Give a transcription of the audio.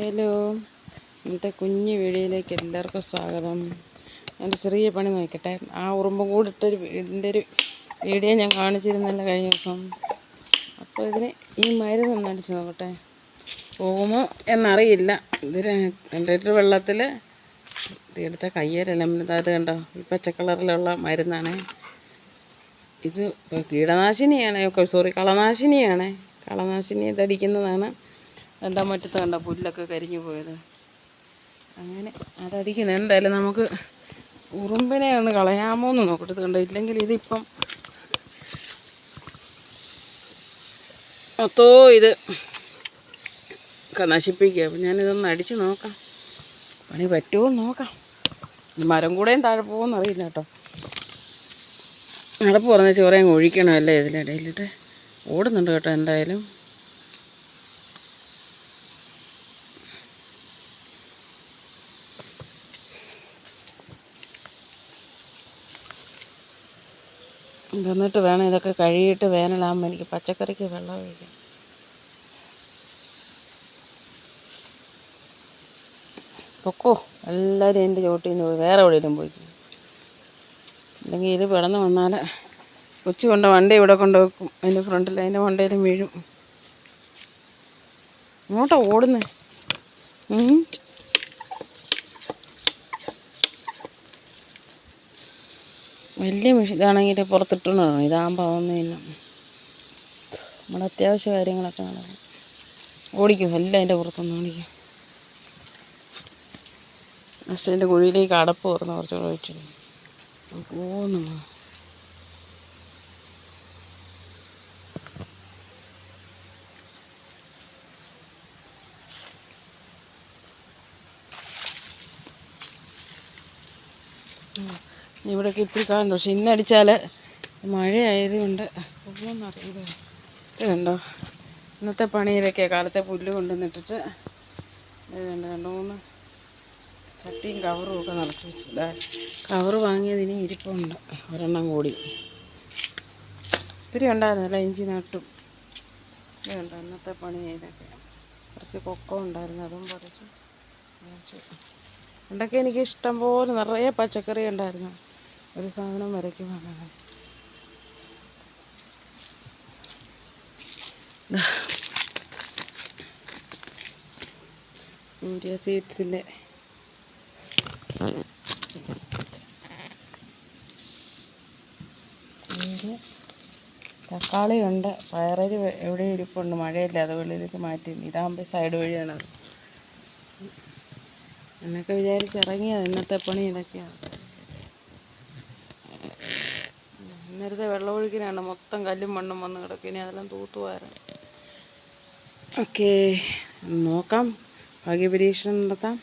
Hello. ഇന്നത്തെ കുഞ്ഞു വീഡിയോയിലേക്ക് എല്ലാവർക്കും സ്വാഗതം. എന്റെ ചെറിയ പണി നോക്കട്ടെ. ആ ഉറുമ്പും കൂടി ഇട്ടൊരു ഇതിന്റെ ഒരു വീഡിയോ ഞാൻ കാണിച്ചിരുന്നല്ല കഴിഞ്ഞ ദിവസം. അപ്പോൾ ഇതിന് ഈ മരുന്ന് ഒന്ന് അടിച്ച് നോക്കട്ടെ. പോകുമോ എന്നറിയില്ല. ഇത് രണ്ട് ലിറ്റർ വെള്ളത്തിൽ എടുത്ത കയ്യേരല്ല അത് കണ്ടോ? ഈ പച്ച കളറിലുള്ള മരുന്നാണ്. ഇത് കീടനാശിനിയാണ്. സോറി കളനാശിനിയാണ്. കളനാശിനി ഇതടിക്കുന്നതാണ് രണ്ടാം മുറ്റത്ത് കണ്ട പുല്ലൊക്കെ കരിഞ്ഞു പോയത്. അങ്ങനെ. അതടിക്കുന്നത് എന്തായാലും നമുക്ക് ഉറുമ്പിനെ ഒന്ന് കളയാമോ എന്ന് നോക്കട്ടെ. കണ്ടോ? ഇല്ലെങ്കിൽ ഇതിപ്പം മൊത്തോ ഇത് നശിപ്പിക്കുക അപ്പം ഞാനിതൊന്ന് അടിച്ച് നോക്കാം. പണി പറ്റുമോ നോക്കാം. മരം കൂടെയും താഴെ പോകുമെന്ന് അറിയില്ല കേട്ടോ. നടപ്പ് പറഞ്ഞ ചോറയും ഒഴിക്കണമല്ലേ ഇതിലിടയിലിട്ട് ഓടുന്നുണ്ട് കേട്ടോ എന്തായാലും. എന്നിട്ട് വേണം ഇതൊക്കെ കഴുകിയിട്ട് വേനലാകുമ്പോൾ എനിക്ക് പച്ചക്കറിക്ക് വെള്ളം ഒഴിക്കാം. പൊക്കോ? എല്ലാവരും എന്റെ ചോട്ടിൽ നിന്ന് പോയി വേറെ എവിടെയെങ്കിലും പോയി അല്ലെങ്കിൽ ഇത് പിടന്ന് വന്നാൽ കൊച്ചു കൊണ്ട് വണ്ടി ഇവിടെ കൊണ്ട് വെക്കും അതിന്റെ ഫ്രണ്ടിൽ അതിന്റെ വണ്ടിയിലും വീഴും. ഇങ്ങോട്ടാണ് ഓടുന്നേ. വലിയ മെഷീൻ ഇതാണെങ്കിൽ പുറത്തിട്ടോണ്ട്? വേണം ഇതാകുമ്പോൾ അതൊന്നുമില്ല നമ്മുടെ അത്യാവശ്യ കാര്യങ്ങളൊക്കെ നടക്കും. ഓടിക്കും. എല്ലാം അതിന്റെ പുറത്തുനിന്ന് ഓടിക്കും. പക്ഷേ എന്റെ കുഴിയിലേക്ക് അടപ്പ് തുറന്ന് കുറച്ചുകൂടെ ഒഴിച്ചു പോകുന്നു. ഇവിടെയൊക്കെ ഇത്തിരി കാണുന്നു പക്ഷെ ഇന്നടിച്ചാൽ മഴയായതുകൊണ്ട് പോകുമെന്ന് അറിയില്ല ഇതുണ്ടോ ഇന്നത്തെ പണി ഇതൊക്കെ കാലത്തെ പുല്ല് കൊണ്ടുവന്നിട്ടിട്ട് ഇതുണ്ട് രണ്ടു മൂന്ന് ചട്ടിയും കവറും ഒക്കെ നിറച്ച് വെച്ചു ഇതാ കവറ് വാങ്ങിയത് ഇനി ഇരിപ്പുണ്ട്. ഒരെണ്ണം കൂടി. ഇത്തിരി ഉണ്ടായിരുന്നല്ല ഇഞ്ചി നട്ടും. ഇതുണ്ട് ഇന്നത്തെ പണി ഇതൊക്കെ കുറച്ച് കൊക്കം ഉണ്ടായിരുന്നു. അതും കുറച്ച് എന്തൊക്കെ എനിക്ക് ഇഷ്ടം പോലെ നിറയെ പച്ചക്കറി ഉണ്ടായിരുന്നു. ഒരു സാധനം വരയ്ക്കും അങ്ങനെ സൂര്യ സീഡ്സിന്റെ തക്കാളിയുണ്ട്. പയറരി എവിടെ ഇരിപ്പുണ്ട്? മഴയില്ല. അത് വെളിയിലേക്ക് മാറ്റി. ഇതാകുമ്പോൾ സൈഡ് വഴിയാണ്. അത് എന്നൊക്കെ വിചാരിച്ച് ഇറങ്ങിയത്. ഇന്നത്തെ പണി ഇതൊക്കെയാണ്. ഇന്നലത്തെ വെള്ളമൊഴുക്കിനാണ് മൊത്തം കല്ലും മണ്ണും വന്ന് കിടക്കും. ഇനി അതെല്ലാം തൂത്തുവാരാം ഓക്കേ നോക്കാം. ഭാഗ്യപരീക്ഷണം നടത്താം.